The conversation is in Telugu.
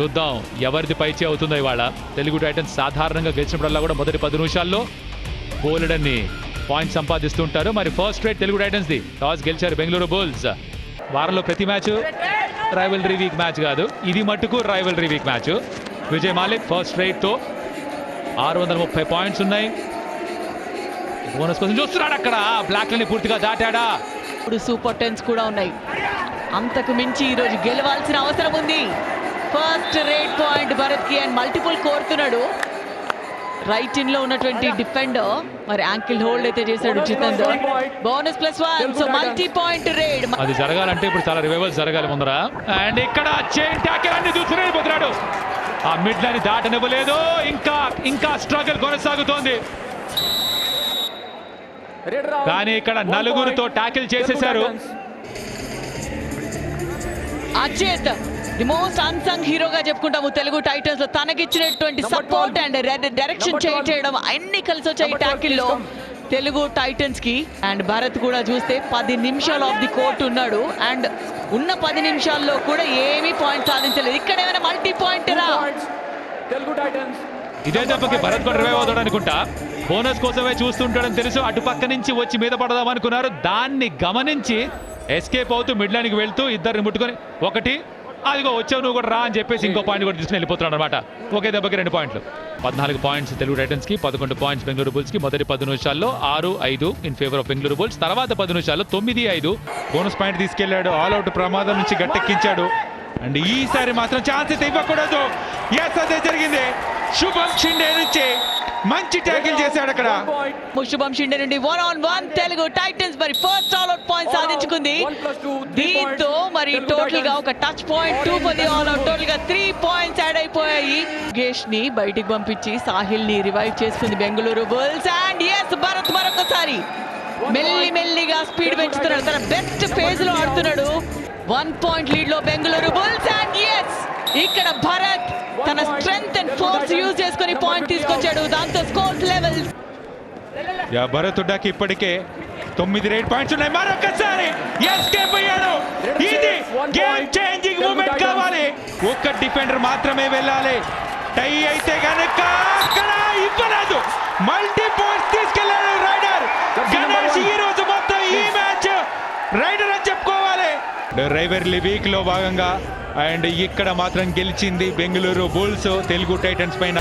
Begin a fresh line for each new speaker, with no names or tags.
చూద్దాం. ఎవరిది పైచే అవుతుందో ఇవాళ. తెలుగు టైటన్స్ సాధారణంగా గెలిచినప్పుడల్లా కూడా మొదటి పది నిమిషాల్లో బోలెడన్ని పాయింట్స్ సంపాదిస్తుంటారు. మరి ఫస్ట్ రేట్ తెలుగు టైటన్స్ది. టాస్ గెలిచారు బెంగళూరు బుల్స్. వారంలో ప్రతి మ్యాచ్ రైవల్రీ వీక్ మ్యాచ్ కాదు. ఇది మట్టుకు rivalry week match. Vijay Malik first రేట్తో ఆరు వందల ముప్పై పాయింట్స్ ఉన్నాయి. బోనస్ కోసం చూస్తున్నాడు అక్కడ. బ్లాక్ పూర్తిగా దాటాడా?
ఇప్పుడు సూపర్ టెన్స్ కూడా ఉన్నాయి. అంతకు మించి ఈరోజు గెలవాల్సిన అవసరం ఉంది. ఫస్ట్ రేట్ పాయింట్ భరత్కి అండ్ మల్టిపుల్ కోరుతున్నాడు. రైట్ ఇన్లో ఉన్నటువంటి డిఫెండర్ మరి యాంకిల్ హోల్డ్ అయితే చేశాడు Jitender. Bonus plus one so multi point raid
అది జరగాలంటే ఇప్పుడు చాలా రివైవల్స్ జరగాలి ముందర. అండ్ ఇక్కడ చైన్ ట్యాకిల్ అన్ని దూసుకుని పోతున్నాడు ఆ మిడ్ లైన్ దాటనివ్వలేదు. ఇంకా ఇంకా స్ట్రగుల్ కొనసాగుతోంది. కానీ ఇక్కడ నలుగురితో ట్యాకిల్ చేసేశారు.
అజిత్ ది మోస్ట్ అన్సంగ్ హీరోగా చెప్పుకుంటాము తెలుగు టైటన్స్లో తనకిచ్చినటువంటి సపోర్ట్ అండ్ డైరెక్షన్ చేయడం అన్ని కలిసి వచ్చాయి ట్యాకిల్లో తెలుగు టైటన్స్కి. అండ్ భరత్ కూడా చూస్తే పది నిమిషాలు ఆఫ్ ది కోర్ట్ ఉన్నాడు. అండ్ ఉన్న పది నిమిషాల్లో కూడా ఏమీ పాయింట్ సాధించలేదు. ఇక్కడ ఏమైనా మల్టీ పాయింట్ రా?
తెలుగు టైటన్స్
ఇదే దెబ్బకి భరత్ కూడా రివైవ్ అవుతాడు అనుకుంటా బోనస్ కోసమే చూస్తుంటాడని తెలుసు. అటు పక్క నుంచి వచ్చి మీద పడదాం అనుకున్నారు దాన్ని గమనించి ఎస్కేప్ అవుతూ మిడ్ లైన్కి వెళ్తూ ఇద్దరిని ముట్టుకొని ఒకటి అదిగో వచ్చావు నువ్వు కూడా రా అని చెప్పేసి ఇంకో పాయింట్ కూడా తీసుకుని వెళ్ళిపోతున్నాడు అనమాట. ఒకే దెబ్బకి రెండు పాయింట్లు. పద్నాలుగు పాయింట్స్ తెలుగు టైటన్స్కి పదకొండు పాయింట్స్ బెంగళూరు బుల్స్కి మొదటి పది నిమిషాల్లో ఆరు ఐదు in favour of Bengaluru Bulls తర్వాత పది నిమిషాల్లో తొమ్మిది ఐదు
బోనస్ పాయింట్ తీసుకెళ్ళాడు ఆల్ అవుట్ ప్రమాదం నుంచి గట్టెక్కించాడు. అండ్ ఈసారి మాత్రం ఛాన్సెస్ ఇవ్వకూడదు. ఎస్ అదే జరిగింది. శుభం షిండే నుంచి మంచి ట్యాకిల్ చేశాడు అక్కడ.
శుభం షిండే నుండి one on one Telugu Titans మరి ఫస్ట్ ఆల్ అవుట్ పాయింట్ సాధించుకుంది. దీంతో మరి టోటల్గా ఒక టచ్ పాయింట్ టూ పది ఆల్ అవుట్ టోటల్గా త్రీ పాయింట్స్ యాడ్ అయిపోయాయి. గేష్ని బయటికి పంపించి సాహిల్ని రివైవ్ చేసుకుంది Bengaluru Bulls and yes Bharat మరొకసారి మెల్లి మెల్లిగా స్పీడ్ పెంచుతున్నాడు. తన బెస్ట్ ఫేజ్లో ఆడుతున్నాడు. వన్ పాయింట్ లీడ్లో బెంగళూరు బుల్స్ అండ్ ఎస్ ఇక్కడ భరత్ తన ఫోర్స్ యూజ్ చేసుకొని పాయింట్ తీసుకొచ్చాడు. దాంతో స్కోర్స్ లెవెల్
యా భరత్ హుడ్డాకి ఇప్పటికే తొమ్మిది రేట్ పాయింట్స్ ఉన్నాయి. మరొకసారి ఎస్కేప్ అయ్యాడు ఇది గేమ్ చేంజింగ్ మూమెంట్ కావాలి. ఒక్క డిఫెండర్ మాత్రమే వెళ్ళాలి. టై అయితే గనక అక్కడ ఇవ్వలేదు. మల్టీ పాయింట్స్ తీసుకెళ్ళాడు రైడర్. రైవర్లీ వీక్లో భాగంగా అండ్ ఇక్కడ మాత్రం గెలిచింది బెంగళూరు బుల్స్ తెలుగు టైటన్స్ పైన.